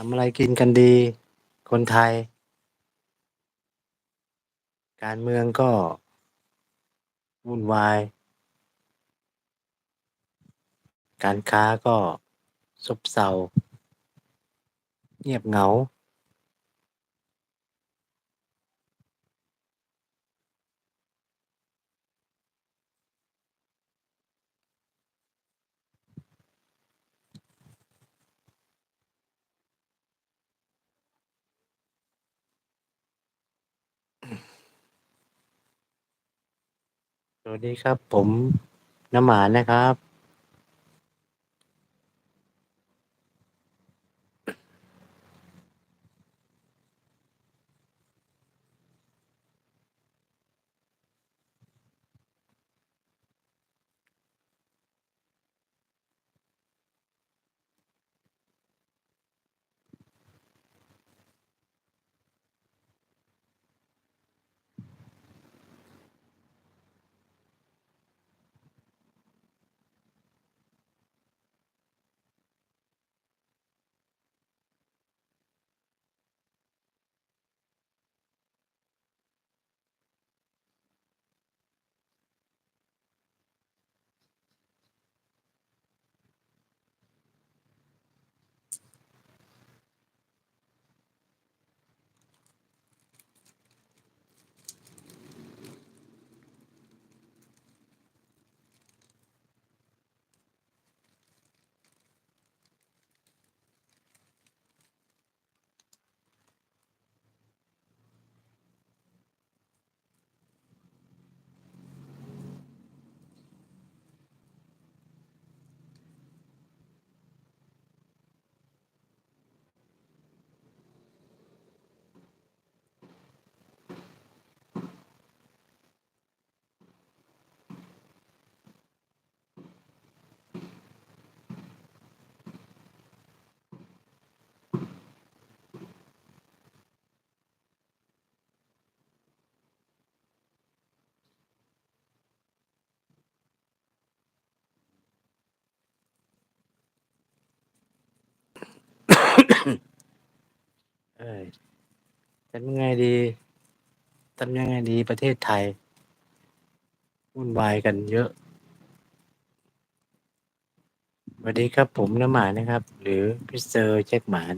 ทำอะไรกินกันดี คนไทย การเมืองก็ วุ่นวาย การค้าก็ซบเซา เงียบเหงา สวัสดีครับ ผมน้ำหมานนะครับ เอ้ย ทำยังไงดีทำยังไงดีประเทศไทยวุ่นวายกันเยอะสวัสดีครับผมน้ำหวานะครับ หรือมิสเตอร์แจ็คหมาน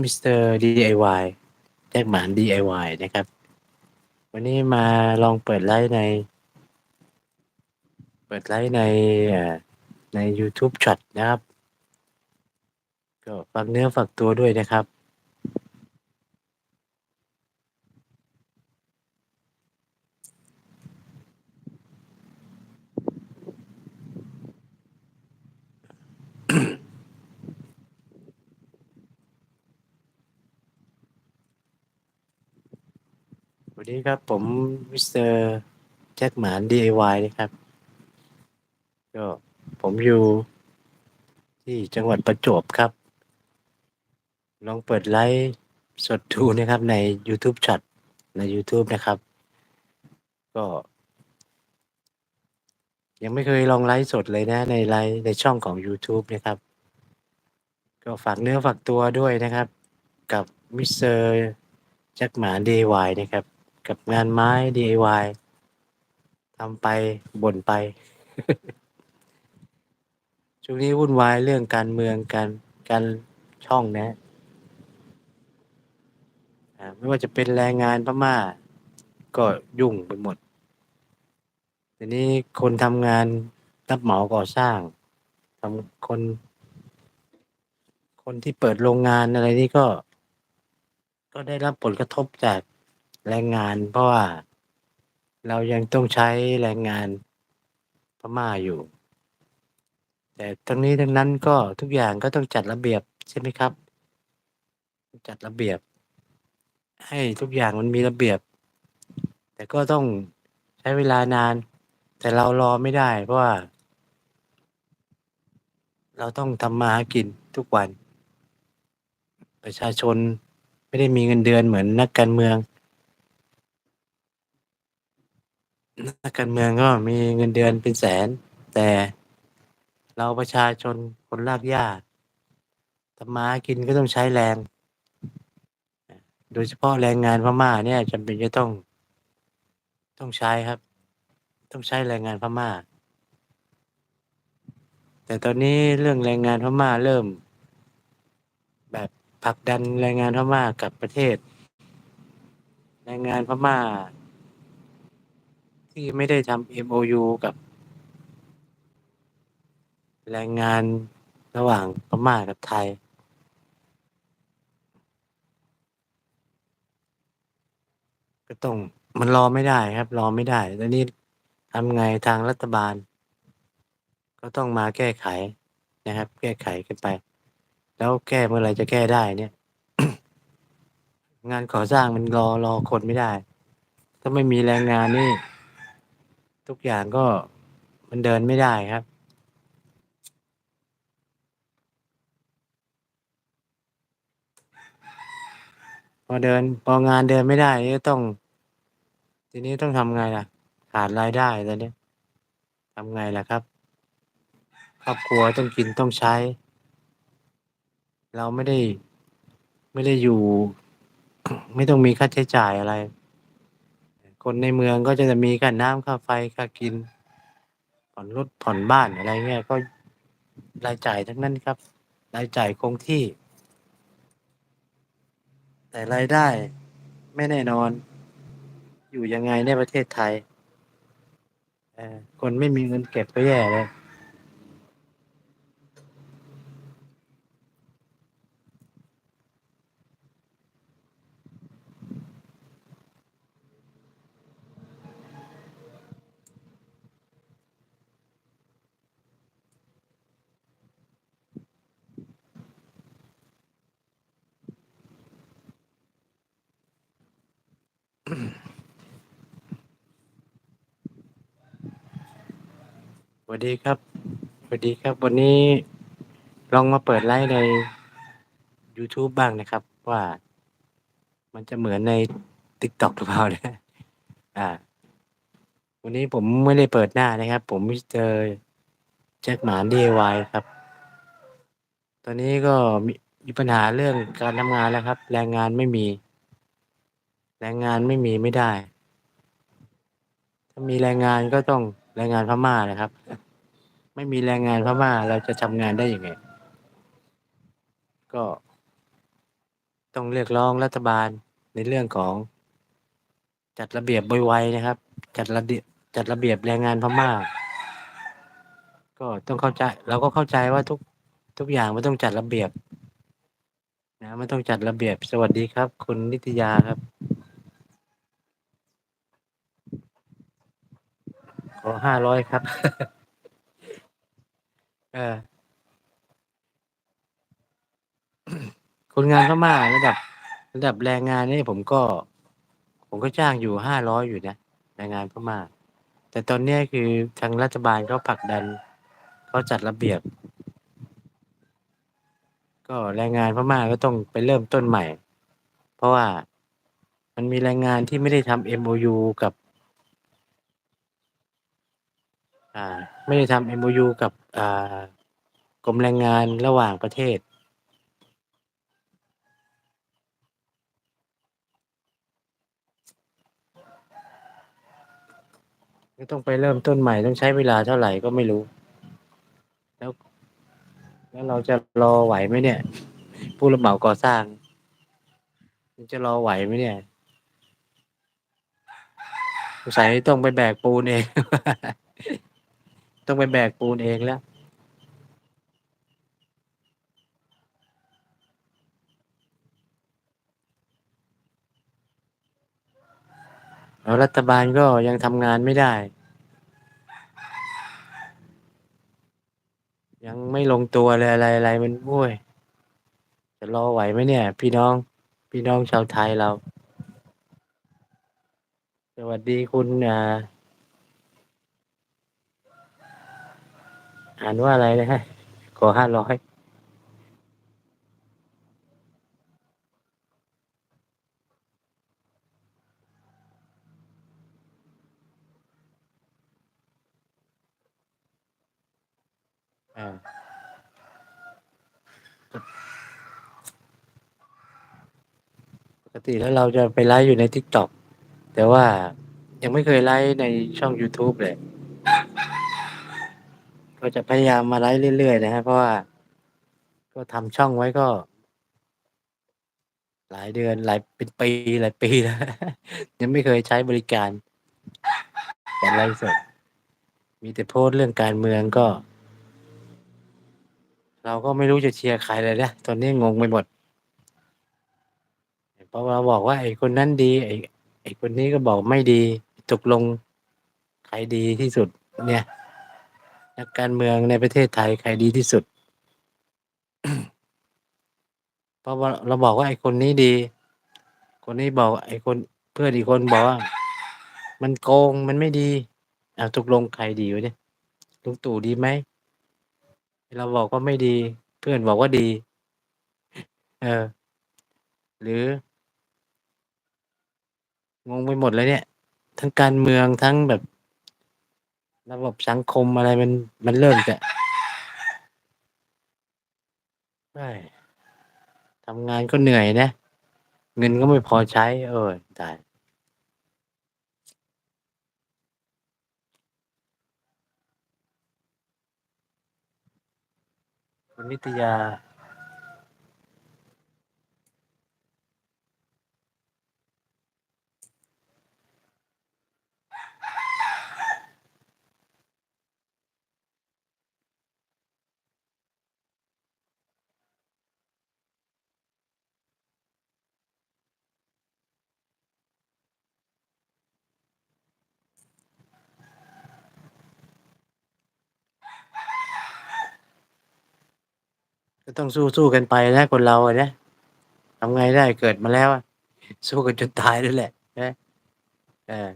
มิสเตอร์ DIY แจ็คหมาน DIY นะครับ วันนี้มาลองเปิดไลฟ์ใน เปิดไลฟ์ในอ่าในยูทูบช็อตนะครับ ก็ฝากเนื้อฝากตัวด้วยนะครับ ส วัสดีครับผมมิสเตอร์แจ็คหมาน DIY นะครับ ก็ผมอยู่ที่จังหวัดประจวบครับ ลองเปิดไลฟ์สดดูนะครับในยูทูบช็อตในยูทูบนะครับ ก็ ยังไม่เคยลองไลฟ์สดเลยนะ ในไลฟ์ในช่องของยูทูบนะครับ ก็ฝากเนื้อฝากตัวด้วยนะครับ กับมิสเตอร์แจ็คหมาน DIY นะครับ กับงานไม้ DIY ทำไปบ่นไป ช่วงนี้วุ่นวายเรื่องการเมืองการการช่องนะครับอ่าไม่ว่าจะเป็นแรงงานพม่า ก็ยุ่งไปหมดทีนี้คนทำงานรับเหมาก่อสร้างทำคน คนที่เปิดโรงงานอะไรนี่ก็ ก็ได้รับผลกระทบจาก แรงงาน เพราะว่าเรายังต้องใช้แรงงานพม่าอยู่ แต่ทั้งนี้ทั้งนั้นก็ทุกอย่างก็ต้องจัดระเบียบใช่ไหมครับ จัดระเบียบ ให้ทุกอย่างมันมีระเบียบ แต่ก็ต้องใช้เวลานาน แต่เรารอไม่ได้ เพราะว่า เราต้องทำมาหากินทุกวัน ประชาชนไม่ได้มีเงินเดือนเหมือนนักการเมือง นักการเมืองก็มีเงินเดือนเป็นแสน แต่เราประชาชนคนรากหญ้าทำมาหากินก็ต้องใช้แรง โดยเฉพาะแรงงานพม่าเนี่ยจำเป็นจะต้องต้องใช้ครับ ต้องใช้แรงงานพม่า แต่ตอนนี้เรื่องแรงงานพม่าเริ่ม แบบผลักดันแรงงานพม่ากลับประเทศ แรงงานพม่า ที่ไม่ได้ทำ MOU กับ แรงงานระหว่างพม่ากับไทย ก็ต้องมันรอไม่ได้ครับ รอไม่ได้ตอนนี้ทำไงทางรัฐบาล ก็ต้องมาแก้ไขนะครับ แก้ไขกันไป แล้วแก้เมื่อไหรจะแก้ได้เนี่ย งานก่อสร้างมันรอรอคนไม่ได้ ถ้าไม่มีแรงงานนี่ ทุกอย่างก็มันเดินไม่ได้ครับ พอเดินพองานเดินไม่ได้ก็ต้อง ทีนี้ต้องทำไงล่ะ ขาดรายได้ตอนนี้ทำไงล่ะครับครอบครัวต้องกินต้องใช้ เราไม่ได้ ไม่ได้อยู่ ไม่ต้องมีค่าใช้จ่ายอะไร คนในเมืองก็จะมีค่าน้ำค่าไฟค่ากิน ผ่อนรถผ่อนบ้านอะไรเงี้ยก็รายจ่ายทั้งนั้นครับ รายจ่ายคงที่ แต่รายได้ไม่แน่นอน อยู่ยังไงในประเทศไทยคนไม่มีเงินเก็บก็แย่เลย วัสดีครับสวัสดีครับ วันนี้ลองมาเปิดไลฟ์ใน YouTube บ้างนะครับ ว่ามันจะเหมือนใน TikTok หรือเปล่านะอ่า วันนี้ผมไม่ได้เปิดหน้านะครับ ผมเตอแจ็คหมาน DIY ครับ ตอนนี้ก็มีมีปัญหาเรื่องการทำงานแล้วครับ แรงงานไม่มี แรงงานไม่มีไม่ได้ ถ้ามีแรงงานก็ต้องแรงงานพม่านะครับ ไม่มีแรงงานพม่าเราจะทำงานได้ยังไง ก็ต้องเรียกร้องรัฐบาลในเรื่องของจัดระเบียบไวๆนะครับ จัดระเบียบจัดระเบียบแรงงานพม่า ก็ต้องเข้าใจ เราก็เข้าใจว่าทุกทุกอย่างมันต้องจัดระเบียบ นะมันต้องจัดระเบียบสวัสดีครับ คุณนิตยาครับขอห้าร้อยครับ เออ คนงานพม่าระดับ ระดับแรงงานนี่ผมก็ ผมก็จ้างอยู่ห้าร้อยอยู่นะแรงงานพม่าแต่ตอนเนี้ยคือทางรัฐบาลเขาผลักดันเขาจัดระเบียบ ก็แรงงานพม่าก็ต้องไปเริ่มต้นใหม่ เพราะว่ามันมีแรงงานที่ไม่ได้ทำ MOU กับ อ่า ไม่ได้ทำ MOU กับกรมแรงงานระหว่างประเทศ ต้องไปเริ่มต้นใหม่ต้องใช้เวลาเท่าไหร่ก็ไม่รู้ แล้ว แล้วเราจะรอไหวไหมเนี่ย ผู้รับเหมาก่อสร้างจะรอไหวไหมเนี่ยสงสัยต้องไปแบกปูนเอง ต้องไปแบกปูนเองแล้ว แล้วรัฐบาลก็ยังทำงานไม่ได้ ยังไม่ลงตัวเลยอะไรอะไรมันโอ้ยจะรอไหวไหมเนี่ย พี่น้องพี่น้องชาวไทยเรา สวัสดีคุณอ่า อ่านว่าอะไรเลยฮะ ขอห้าร้อยปกติแล้วเราจะไปไลฟ์อยู่ในทิ k t อกแต่ว่ายังไม่เคยไลฟ์ในช่อง YouTube เลย ก็จะพยายามมาไลฟ์เรื่อย ๆ นะครับ เพราะว่าก็ทำช่องไว้ก็ หลายเดือนหลายเป็นปีหลายปีแล้ว ยังไม่เคยใช้บริการการไลฟ์สด มีแต่โพสต์เรื่องการเมืองก็ เราก็ไม่รู้จะเชียร์ใครเลยนะตอนนี้งงไปหมดเพราะว่าบอกว่าไอ้คนนั้นดี ไอ้ไอ้คนนี้ก็บอกไม่ดีตกลงใครดีที่สุดเนี่ย นักการเมืองในประเทศไทยใครดีที่สุด เพราะว่าเราบอกว่าไอ้คนนี้ดี คนนี้บอก ไอ้คนเพื่อนอีกคนบอกว่า มันโกงมันไม่ดีอ้าตกลงใครดีวะเนี่ยลุงตู่ดีไหม?เราบอกว่าไม่ดี เพื่อนบอกว่าดี เออ หรืองงไปหมดเลยเนี่ย ทั้งการเมืองทั้งแบบ ระบบสังคมอะไรมันมันเริ่มจะเฮ้ยทำงานก็เหนื่อยนะ เงินก็ไม่พอใช้โอ๊ยตายนิตยา ก็ต้องสู้สู้กันไปนะคนเราอะนะทำไงได้เกิดมาแล้วอะสู้กันจนตายนั่นแหละใช่ไหมเออ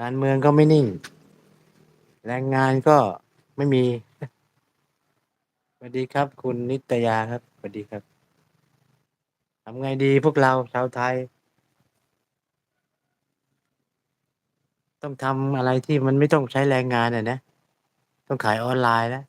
การเมืองก็ไม่นิ่ง แรงงานก็ไม่มีสวัสดีครับ คุณนิตยาครับสวัสดีครับทำไงดีพวกเราชาวไทย?ต้องทำอะไรที่มันไม่ต้องใช้แรงงานอะนะ ต้องขายออนไลน์แล้ว